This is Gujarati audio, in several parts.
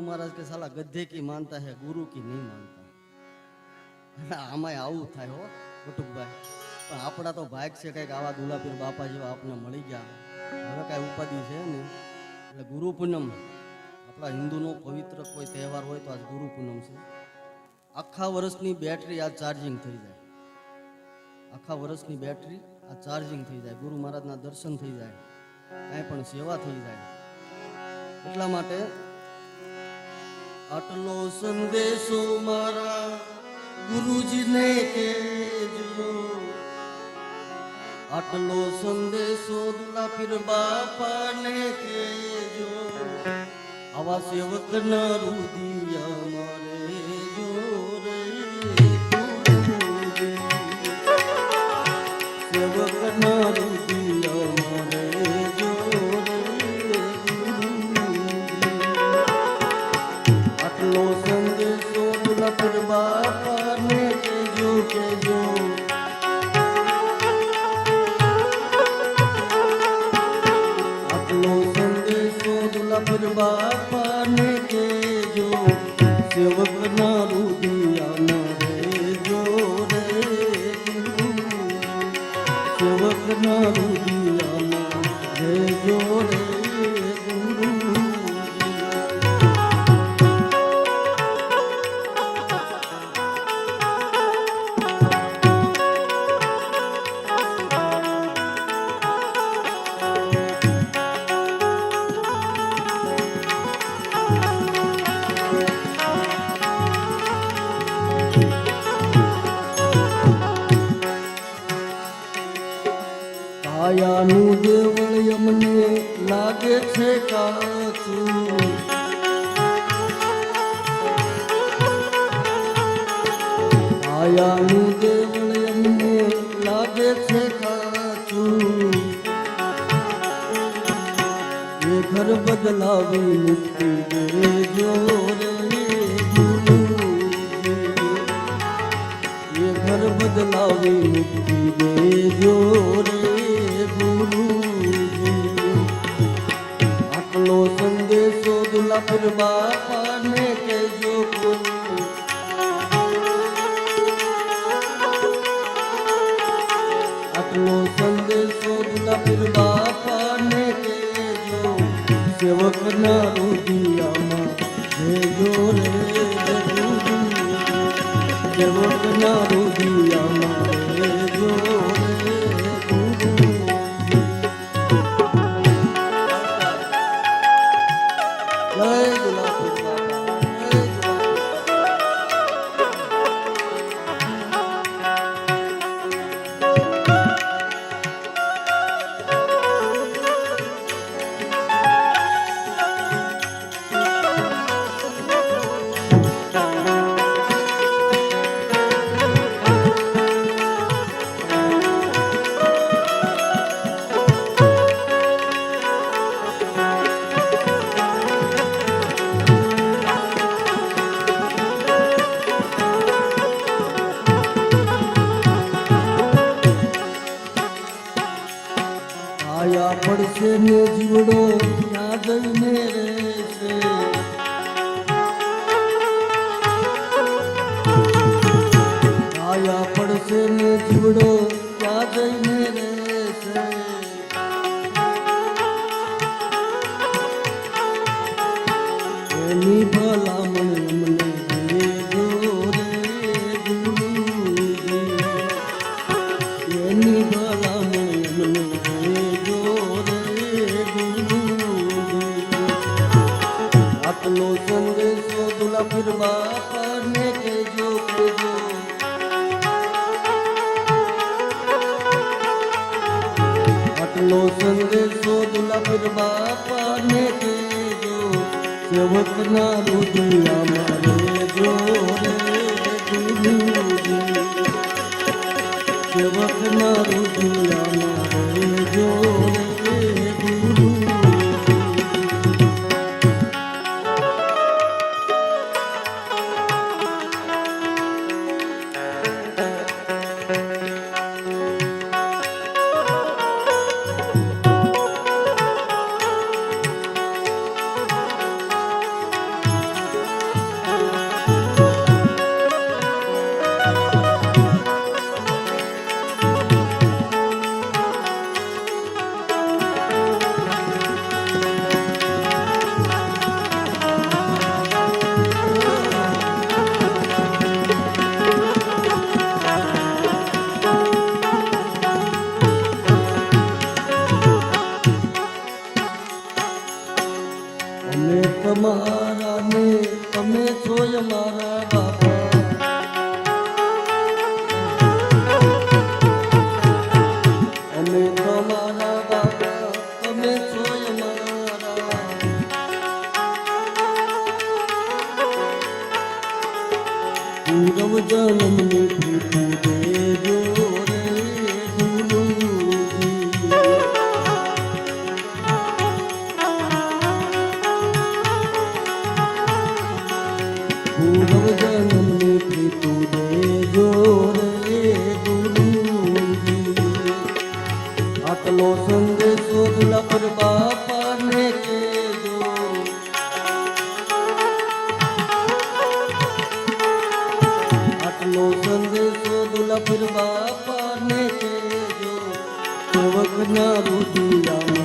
મહારાજ કે સાલા ગધે કી માનતા હે ગુરુ કી નહીં માનતા આમાં આવું થાય હો કુટુંબભાઈ પણ આપણા તો ભાગ છે કંઈક આવા દુલાપીર બાપા જેવા આપને મળી ગયા હવે કાંઈ ઉપાધિ છે ને એટલે ગુરુ પૂનમ, આપણા હિન્દુનો પવિત્ર કોઈ તહેવાર હોય તો આજ ગુરુ પૂનમ છે. આખા વર્ષની બેટરી આ ચાર્જિંગ થઈ જાય. આખા વર્ષની બેટરી આ ચાર્જિંગ થઈ જાય. ગુરુ મહારાજના દર્શન થઈ જાય. કાંઈ પણ સેવા થઈ જાય. એટલા માટે આટલો સંદેશો મારા ગુરુજીને કહેજો. આટલો સંદેશો દુલા પીર બાપાને કહેજો. આવા સેવક ના ના દુનિયા જો કાયાનું દેવળ અમને લાગે છે કાચું. કાયાનું દેવળ અમને લાગે છે કાચું. એ ઘર બદલાવી મુક્તિ દેજો બદલાવી મુક્તિ દેજો આટલો સંદેશો દુલાપુર બાપાને કહેજો આટલો સંદેશો દુલાપુર બાપાને કહેજો. સેવક ના રુદિયામાં ભેજો રે. ગુરુ પડશે ને જીવડો ત્યાં જઈને રહેશે આયા પડશે ને જીવડો ત્યાં જઈને રહેશે એની ભલામણ આટલો સંદેશો દુલાપીર બાપાને કેજો સેવક ના રુદિયા મારે જો રે ગુરુજી. સેવક ના રુદિયા સેવકના રુદિયામાં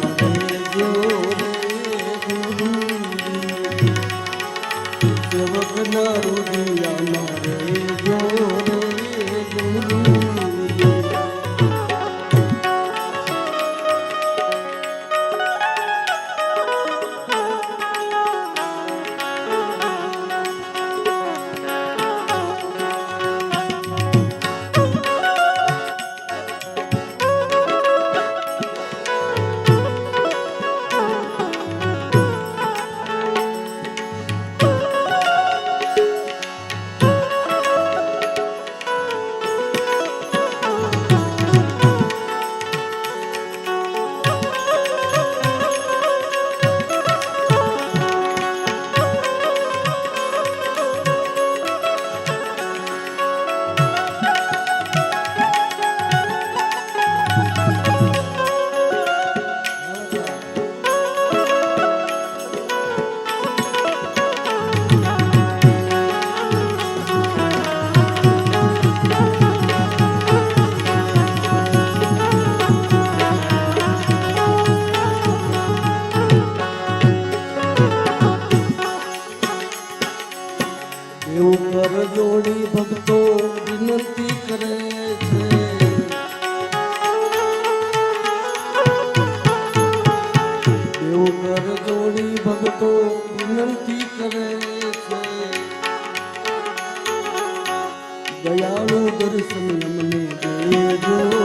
એવું કર જોડી ભક્તો વિનંતી કરે છે. એવું કર જોડી ભક્તો વિનંતી કરે છે. દયાળુ દર્શન અમને દેજો.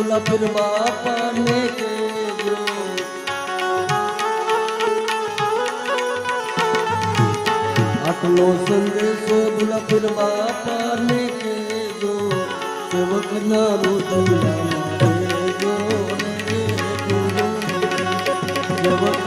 સંદેશો દુલભર બાપાને કહેજો આટલો સંદેશો દુલભર બાપાને કહેજો સેવકના રુદિયામાં રહેજો રે ગુરુજી. સેવકના